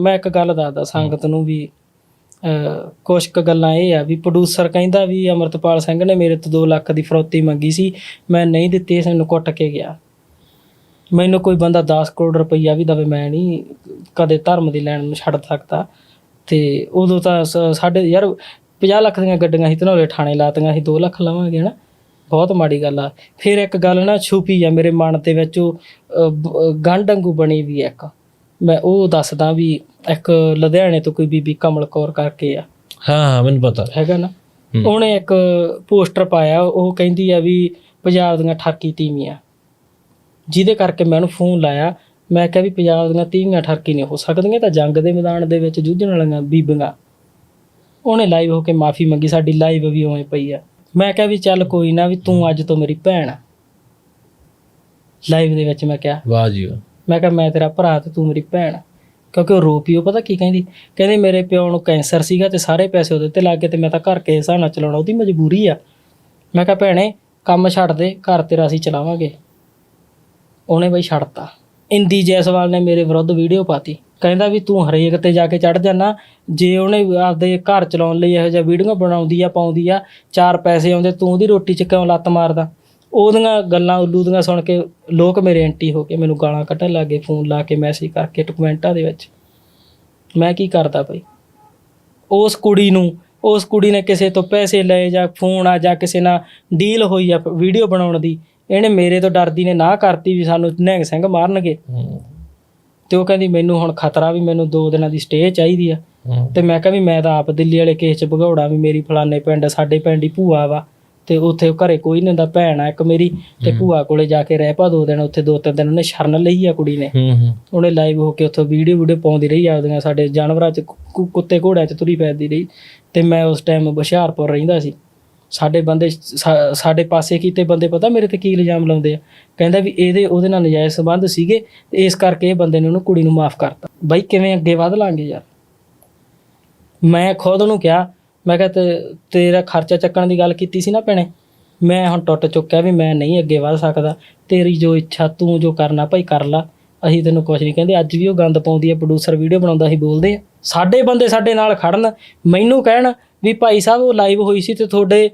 ਮੈਂ ਇੱਕ ਗੱਲ ਦੱਸਦਾ ਸੰਗਤ ਨੂੰ ਵੀ ਅ, ਕੁਛ ਕੁ ਗੱਲਾਂ ਇਹ ਆ ਵੀ ਪ੍ਰੋਡਿਊਸਰ ਕਹਿੰਦਾ ਵੀ ਅਮਰਤਪਾਲ ਸਿੰਘ ਨੇ ਮੇਰੇ ਤੋਂ 2 ਲੱਖ ਦੀ ਫਰੋਤੀ ਮੰਗੀ ਸੀ ਮੈਂ ਨਹੀਂ ਦਿੱਤੀ ਇਸ ਨੂੰ ਕੁੱਟ ਕੇ ਗਿਆ। ਮੈਨੂੰ ਕੋਈ ਬੰਦਾ 10 ਕਰੋੜ ਰੁਪਈਆ ਵੀ ਦਵੇ ਮੈਂ ਨਹੀਂ ਕਦੇ ਧਰਮ ਦੀ ਲੈਣ ਨੂੰ ਛੱਡ ਸਕਦਾ। ਤੇ ਉਦੋਂ ਤਾਂ ਸ- ਸਾਡੇ ਯਾਰ 50 ਲੱਖ ਦੀਆਂ ਗੱਡੀਆਂ ਹੀ ਧਨੌਲੇ ਥਾਣੇ ਲਾਤੀਆਂ ਸੀ 2 ਲੱਖ ਲਵਾਂਗੇ ਨਾ ਬਹੁਤ ਮਾੜੀ ਗੱਲ ਆ। ਫਿਰ ਇੱਕ ਗੱਲ ਨਾ ਛੁਪੀ ਆ ਮੇਰੇ ਮਨ ਦੇ ਵਿੱਚ ਉਹ ਗੰਢ ਵਾਂਗੂ ਬਣੀ ਵੀ ਆ ਇੱਕ। ਮੈਂ ਉਹ ਦੱਸਦਾ ਵੀ ਇੱਕ ਲੁਧਿਆਣੇ ਤੋਂ ਕੋਈ ਬੀਬੀ ਕਮਲ ਕੌਰ ਕਰਕੇ ਆ। ਹਾਂ ਹਾਂ ਮੈਨੂੰ ਪਤਾ। ਹੈਗਾ ਨਾ। ਉਹਨੇ ਇੱਕ ਪੋਸਟਰ ਪਾਇਆ ਉਹ ਕਹਿੰਦੀ ਆ ਵੀ ਪੰਜਾਬ ਦੀਆਂ ਠਾਕੀ ਤੀਵੀਆਂ। ਜਿਹਦੇ ਕਰਕੇ ਮੈਂ ਉਹਨੂੰ ਫੋਨ ਲਾਇਆ ਮੈਂ ਕਿਹਾ ਵੀ ਪੰਜਾਬ ਦੀਆਂ ਤੀਵੀਆਂ ਠਾਕੀ ਨਹੀਂ ਹੋ ਸਕਦੀਆਂ ਤਾਂ ਜੰਗ ਦੇ ਮੈਦਾਨ ਦੇ ਵਿੱਚ ਜੂਝਣ ਵਾਲੀਆਂ ਬੀਬੀਆਂ। ਉਹਨੇ ਲਾਈਵ ਹੋ ਕੇ ਮਾਫੀ ਮੰਗੀ ਸਾਡੀ ਲਾਈਵ ਵੀ ਉਵੇਂ ਪਈ ਆ। ਮੈਂ ਕਿਹਾ ਵੀ ਚੱਲ ਕੋਈ ਨਾ ਵੀ ਤੂੰ ਅੱਜ ਤੋਂ ਮੇਰੀ ਭੈਣ ਆ। ਲਾਈਵ ਦੇ ਵਿੱਚ ਮੈਂ ਕਿਹਾ ਵਾਹ ਜੀ ਵਾਹ। ਮੈਂ ਕਿਹਾ, ਮੈਂ ਤੇਰਾ ਭਰਾ ਤੇ ਤੂੰ ਮੇਰੀ ਭੈਣ ਆ। ਕਿਉਂਕਿ ਉਹ ਰੋ ਪਈ, ਉਹ ਪਤਾ ਕੀ ਕਹਿੰਦੀ? ਕਹਿੰਦੀ, ਮੇਰੇ ਪਿਓ ਨੂੰ ਕੈਂਸਰ ਸੀਗਾ ਤੇ ਸਾਰੇ ਪੈਸੇ ਉਹਦੇ ਤੇ ਲੱਗ ਗਏ ਤੇ ਮੈਂ ਤਾਂ ਘਰ ਕੇ ਹਿਸਾਬ ਨਾਲ ਚਲਾਉਣਾ, ਉਹਦੀ ਮਜਬੂਰੀ ਆ। ਮੈਂ ਕਿਹਾ, ਭੈਣੇ, ਕੰਮ ਛੱਡ ਦੇ, ਘਰ ਤੇਰਾ ਅਸੀਂ ਚਲਾਵਾਂਗੇ। ਉਹਨੇ ਬਈ ਛੱਡਤਾ। ਇੰਦੀ ਜੈਸਵਾਲ ਨੇ ਮੇਰੇ ਵਿਰੁੱਧ ਵੀਡੀਓ ਪਾਤੀ। ਕਹਿੰਦਾ ਵੀ, ਤੂੰ ਹਰੇਕ ਤੇ ਜਾ ਕੇ ਚੜ ਜਾਣਾ ਜੇ ਉਹਨੇ ਆਪਦੇ ਘਰ ਚਲਾਉਣ ਲਈ ਇਹੋ ਜਿਹਾ ਵੀਡੀਓ ਬਣਾਉਂਦੀ ਆ, ਪਾਉਂਦੀ ਆ, ਚਾਰ ਪੈਸੇ ਆਉਂਦੇ, ਤੂੰ ਉਹਦੀ ਰੋਟੀ 'ਚ ਕਿਉਂ ਲੱਤ ਮਾਰਦਾ? ਉਹਦੀਆਂ ਗੱਲਾਂ ਉੱਲੂ ਦੀਆਂ ਸੁਣ ਕੇ ਲੋਕ ਮੇਰੇ ਐਂਟੀ ਹੋ ਕੇ ਮੈਨੂੰ ਗਾਲਾਂ ਕੱਢਣ ਲੱਗੇ ਫੋਨ ਲਾ ਕੇ ਮੈਸੇਜ ਕਰਕੇ ਕਮੈਂਟਾਂ ਦੇ ਵਿੱਚ। ਮੈਂ ਕੀ ਕਰਦਾ ਬਈ? ਉਸ ਕੁੜੀ ਨੂੰ ਉਸ ਕੁੜੀ ਨੇ ਕਿਸੇ ਤੋਂ ਪੈਸੇ ਲਏ ਜਾਂ ਫੋਨ ਆ ਜਾਂ ਕਿਸੇ ਨਾਲ ਡੀਲ ਹੋਈ ਆ ਵੀਡੀਓ ਬਣਾਉਣ ਦੀ ਇਹਨੇ ਮੇਰੇ ਤੋਂ ਡਰਦੀ ਨੇ ਨਾ ਕਰਤੀ ਵੀ ਸਾਨੂੰ ਨਿਹੰਗ ਸਿੰਘ ਮਾਰਨਗੇ। ਤੇ ਉਹ ਕਹਿੰਦੀ ਮੈਨੂੰ ਹੁਣ ਖਤਰਾ ਵੀ ਮੈਨੂੰ 2 ਦਿਨਾਂ ਦੀ ਸਟੇ ਚਾਹੀਦੀ ਆ। ਤੇ ਮੈਂ ਕਿਹਾ ਵੀ ਮੈਂ ਤਾਂ ਆਪ ਦਿੱਲੀ ਵਾਲੇ ਕੇਸ ਚ ਭਗੌੜਾ ਵੀ ਮੇਰੀ ਫਲਾਣੇ ਪਿੰਡ ਸਾਡੇ ਪਿੰਡ ਹੀ ਭੂਆ ਵਾ। ਤੇ ਉੱਥੇ ਘਰੇ ਕੋਈ ਨਹੀਂ ਹੁੰਦਾ ਭੈਣ ਆ ਇੱਕ ਮੇਰੀ ਤੇ ਭੂਆ ਕੋਲੇ ਜਾ ਕੇ ਰਹਿ ਪਾ ਦੋ ਦਿਨ ਉੱਥੇ ਦੋ ਤਿੰਨ ਦਿਨ ਉਹਨੇ ਸ਼ਰਨ ਲਈ ਆ ਕੁੜੀ ਨੇ। ਹੂੰ ਹੂੰ। ਉਹਨੇ ਲਾਈਵ ਹੋ ਕੇ ਉੱਥੋਂ ਵੀਡੀਓ ਵੀਡੀਓ ਪਾਉਂਦੀ ਰਹੀ ਆਪਦੀਆਂ ਸਾਡੇ ਜਾਨਵਰਾਂ ਚ ਕੁ- ਕੁੱਤੇ ਘੋੜਿਆਂ ਚ ਤੁਰੀ ਪੈਂਦੀ ਰਹੀ। ਤੇ ਮੈਂ ਉਸ ਟਾਈਮ ਹੁਸ਼ਿਆਰਪੁਰ ਰਹਿੰਦਾ ਸੀ। ਸਾਡੇ ਬੰਦੇ ਸਾ- ਸਾਡੇ ਪਾਸੇ ਕੀਤੇ ਬੰਦੇ ਪਤਾ ਮੇਰੇ ਤੇ ਕੀ ਇਲਜ਼ਾਮ ਲਾਉਂਦੇ ਆ? ਕਹਿੰਦਾ ਵੀ ਇਹਦੇ ਉਹਦੇ ਨਾਲ ਨਜਾਇਜ਼ ਸੰਬੰਧ ਸੀਗੇ ਤੇ ਇਸ ਕਰਕੇ ਇਹ ਬੰਦੇ ਨੇ ਉਹਨੂੰ ਕੁੜੀ ਨੂੰ ਮਾਫ ਕਰਤਾ। ਬਾਈ ਕਿਵੇਂ ਅੱਗੇ ਵਧ ਲਾਂਗੇ ਯਾਰ? ਮੈਂ ਖੁਦ ਨੂੰ ਕਿਹਾ ਮੈਂ ਕਿਹਾ ਤੇ ਤੇਰਾ ਖਰਚਾ ਚੱਕਣ ਦੀ ਗੱਲ ਕੀਤੀ ਸੀ ਨਾ ਭੈਣੇ? ਮੈਂ ਹੁਣ ਟੁੱਟ ਚੁੱਕਿਆ ਵੀ ਮੈਂ ਨਹੀਂ ਅੱਗੇ ਵਧ ਸਕਦਾ। ਤੇਰੀ ਜੋ ਇੱਛਾ ਤੂੰ ਜੋ ਕਰਨਾ ਭਾਈ ਕਰ ਲਾ। ਅਸੀਂ ਤੈਨੂੰ ਕੁਝ ਨਹੀਂ ਕਹਿੰਦੇ। ਅੱਜ ਵੀ ਉਹ ਗੰਦ ਪਾਉਂਦੀ ਹੈ ਪ੍ਰੋਡਿਊਸਰ ਵੀਡੀਓ ਬਣਾਉਂਦਾ ਸੀ ਬੋਲਦੇ ਆ। ਸਾਡੇ ਬੰਦੇ ਸਾਡੇ ਨਾਲ ਖੜਨ। ਮੈਨੂੰ ਕਹਿਣ ਵੀ ਭਾਈ ਸਾਹਿਬ ਉਹ ਲਾਈਵ ਹੋਈ ਸੀ ਤੇ ਤੁਹਾਡੇ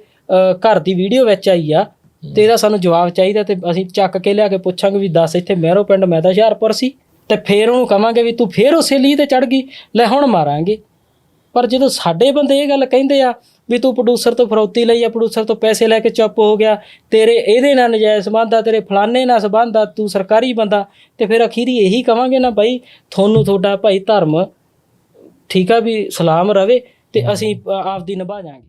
ਘਰ ਦੀ ਵੀਡੀਓ ਵਿੱਚ ਆਈ ਆ। ਤੇ ਇਹਦਾ ਸਾਨੂੰ ਜਵਾਬ ਚਾਹੀਦਾ ਤੇ ਅਸੀਂ ਚੱਕ ਕੇ ਲਿਆ ਕੇ ਪੁੱਛਾਂਗੇ ਵੀ ਦੱਸ ਇੱਥੇ ਮਹਿਰੋ ਪਿੰਡ ਮੈਂ ਤਾਂ ਹੁਸ਼ਿਆਰਪੁਰ ਸੀ। ਤੇ ਫੇਰ ਉਹਨੂੰ ਕਵਾਂਗੇ ਵੀ ਤੂੰ ਫੇਰ ਉਸੇ ਲਈ ਤੇ ਚੜ ਗਈ। ਲੈ ਹੁਣ ਮਾਰਾਂਗੇ। ਪਰ ਜਦੋਂ ਸਾਡੇ ਬੰਦੇ ਇਹ ਗੱਲ ਕਹਿੰਦੇ ਆ ਵੀ ਤੂੰ ਪ੍ਰੋਡੂਸਰ ਤੋਂ ਫਰੌਤੀ ਲਈ ਆ ਪ੍ਰੋਡੂਸਰ ਤੋਂ ਪੈਸੇ ਲੈ ਕੇ ਚੁੱਪ ਹੋ ਗਿਆ, ਤੇਰੇ ਇਹਦੇ ਨਾਲ ਨਜਾਇਜ਼ ਸੰਬੰਧ ਆ, ਤੇਰੇ ਫਲਾਣੇ ਨਾਲ ਸੰਬੰਧ ਆ, ਤੂੰ ਸਰਕਾਰੀ ਬੰਦਾ, ਤੇ ਫਿਰ ਅਖੀਰੀ ਇਹੀ ਕਵਾਂਗੇ ਨਾ ਭਾਈ ਤੁਹਾਨੂੰ ਤੁਹਾਡਾ ਭਾਈ ਧਰਮ ਠੀਕ ਆ ਵੀ ਸਲਾਮ ਰਵੇ ਤੇ ਅਸੀਂ ਆਪਦੀ ਨਿਭਾ ਜਾਾਂਗੇ।